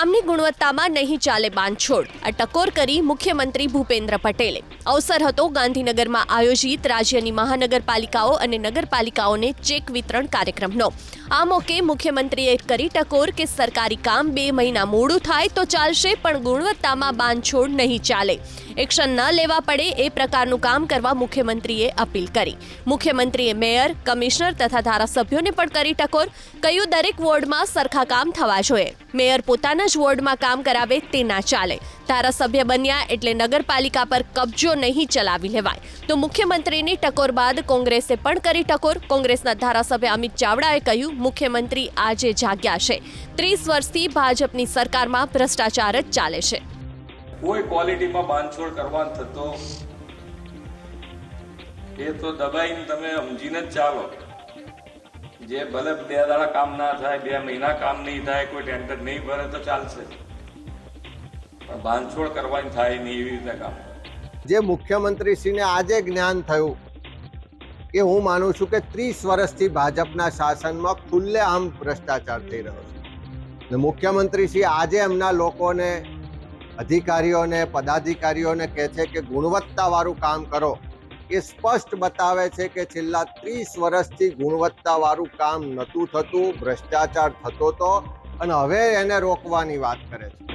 કામની ગુણવત્તામાં નહીં ચાલે બાંધછોડ. આ ટકોર કરી મુખ્યમંત્રી ભૂપેન્દ્ર પટેલે. અવસર હતો ગાંધીનગરમાં આયોજિત રાજ્યની મહાનગરપાલિકાઓ અને નગરપાલિકાઓને ચેક વિતરણ કાર્યક્રમનો. આ મોકે મુખ્યમંત્રીએ કરી ટકોર કે સરકારી કામ બે મહિના મોડું થાય તો ચાલશે, પણ ગુણવત્તામાં બાંધછોડ નહીં ચાલે. એક્શન ન લેવા પડે એ પ્રકારનું કામ કરવા મુખ્યમંત્રીએ અપીલ કરી. મુખ્યમંત્રીએ મેયર, કમિશનર તથા ધારાસભ્યોને પણ કરી ટકોર. કહ્યું, દરેક વોર્ડમાં સરખા કામ થવા જોઈએ. મેયર પોતાના જ વોર્ડમાં કામ કરાવે તે ના ચાલે. ધારાસભ્ય બન્યા એટલે નગરપાલિકા પર કબજો નહીં ચલાવી લેવાય. તો મુખ્યમંત્રીની ટકોર બાદ કોંગ્રેસે પણ કરી ટકોર. કોંગ્રેસના ધારાસભ્ય અમિત ચાવડાએ કહ્યું, મુખ્યમંત્રી આજે જાગ્યા છે. ત્રીસ વર્ષથી ભાજપની સરકારમાં ભ્રષ્ટાચાર જ ચાલે છે. કોઈ ક્વોલિટીમાં બાંધછોડ કરવાનો થતો, એ તો દબાઈને તમે સમજીને જ ચાલો. જે ભલે બે દાડા કામ ના થાય, બે મહિના કામ નહીં થાય, કોઈ ટેન્ડર નહીં ભરે તો ચાલશે. પણ બાંધછોડ કરવાની થાય નહીં એવી રીતે કામ. જે મુખ્યમંત્રીશ્રીને આજે જ્ઞાન થયું એ હું માનું છું કે ત્રીસ વર્ષથી ભાજપના શાસનમાં ખુલ્લે આમ ભ્રષ્ટાચાર થઈ રહ્યો છે. ને મુખ્યમંત્રીશ્રી આજે એમના લોકોને, અધિકારીઓને, પદાધિકારીઓને કહે છે કે ગુણવત્તાવાળું કામ કરો. એ સ્પષ્ટ બતાવે છે કે છેલ્લા ત્રીસ વર્ષથી ગુણવત્તાવાળું કામ નહોતું થતું, ભ્રષ્ટાચાર થતો હતો અને હવે એને રોકવાની વાત કરે છે.